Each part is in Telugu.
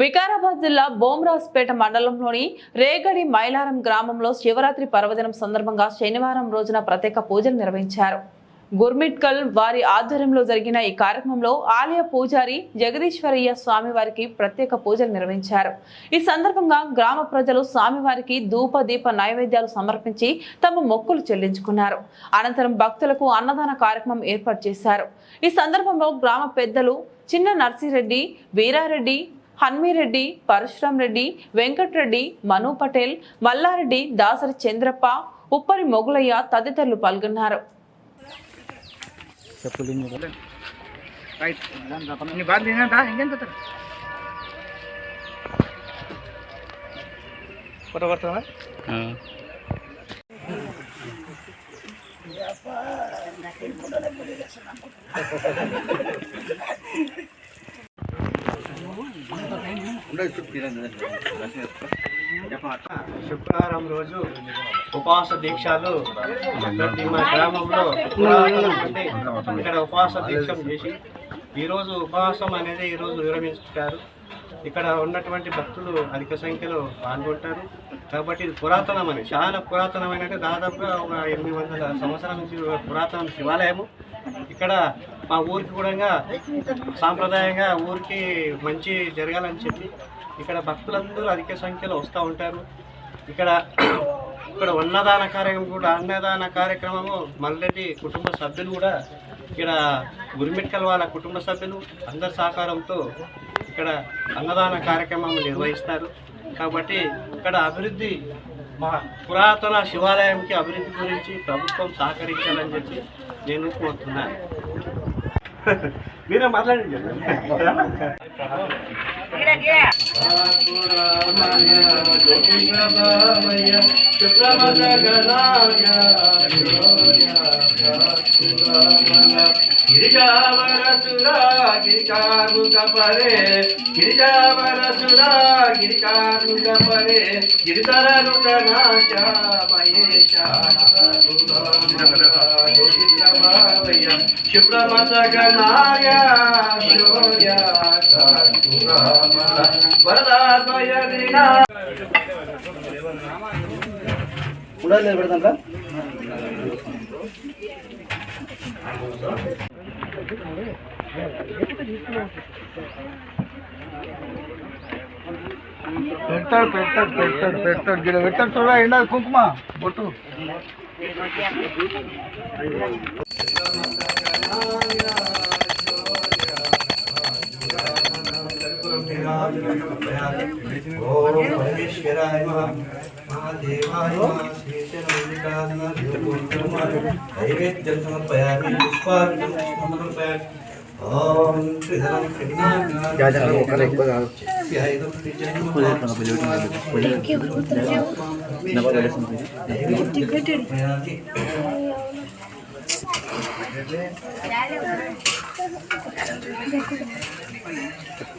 వికారాబాద్ జిల్లా బోమ్రాజ్పేట మండలంలోని రేగడి మైలారం గ్రామంలో శివరాత్రి పర్వదినం సందర్భంగా శనివారం రోజున ప్రత్యేక పూజలు నిర్వహించారు. గుర్మిట్కల్ వారి ఆధ్వర్యంలో జరిగిన ఈ కార్యక్రమంలో ఆలయ పూజారి జగదీశ్వరయ్య స్వామివారికి ప్రత్యేక పూజలు నిర్వహించారు. ఈ సందర్భంగా గ్రామ ప్రజలు స్వామివారికి ధూప దీప నైవేద్యాలు సమర్పించి తమ మొక్కులు చెల్లించుకున్నారు. అనంతరం భక్తులకు అన్నదాన కార్యక్రమం ఏర్పాటు చేశారు. ఈ సందర్భంలో గ్రామ పెద్దలు చిన్న నర్సిరెడ్డి వీరారెడ్డి హన్మిరెడ్డి పరశురామ్ రెడ్డి వెంకట్రెడ్డి మను పటేల్ మల్లారెడ్డి దాసరి చంద్రప్ప ఉప్పరి మొగులయ్య తదితరులు పాల్గొన్నారు. శుక్రవారం రోజు ఉపవాస దీక్షలు మా మన గ్రామంలో ఇక్కడ ఉపవాస దీక్షం చేసి ఈరోజు ఉపవాసం అనేది ఈరోజు విరమించారు ఇక్కడ ఉన్నటువంటి భక్తులు అధిక సంఖ్యలో పాల్గొంటారు. కాబట్టి ఇది పురాతనమని చాలా పురాతనమైన అంటే దాదాపుగా ఒక ఎనిమిది వందల సంవత్సరాల నుంచి పురాతన శివాలయము. ఇక్కడ మా ఊరికి కూడా సాంప్రదాయంగా ఊరికి మంచి జరగాలని చెప్పి ఇక్కడ భక్తులందరూ అధిక సంఖ్యలో వస్తూ ఉంటారు. ఇక్కడ ఇక్కడ అన్నదాన కార్యక్రమం కూడా అన్నదాన కార్యక్రమము మల్లెడ్డి కుటుంబ సభ్యులు కూడా ఇక్కడ గురిమిట్కల్ వాళ్ళ కుటుంబ సభ్యులు అందరి సహకారంతో ఇక్కడ అన్నదాన కార్యక్రమం నిర్వహిస్తారు. కాబట్టి ఇక్కడ అభివృద్ధి మా పురాతన శివాలయంకి అభివృద్ధి గురించి ప్రభుత్వం సహకరించాలని చెప్పి నేను కోరుతున్నాను. మీరే మాట్లాడండి. గిరిజావరసురా గిరికారుగ పరే గిరిజావరసురా గిరికారుగ పరే గిరితరను తనాచ మహేశ శుభ్రమత గణాయ శోయ వరదాద్వయ వినా ఉండాలి పెడతాం పెడతాడు పెడతాడు పెడతాడు పెడతాడు గిడ పెడతాడు చూడ ఎండ కుంకుమ బొట్టు ॐ महेश्वराय महादेवाय नैवेद्यं समर्पयामि पुष्पार्पणं समर्पयामि ॐ श्रीधरं कृष्णां Gracias.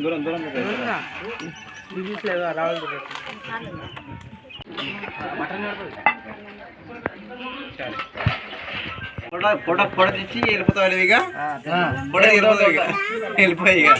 దూరం దూరం ఫోటో ఫోటో ఫోటో తెచ్చి వెళ్ళిపోతావు ఇక ఫోటో వెళ్ళిపోతావు ఇక వెళ్ళిపోయి ఇక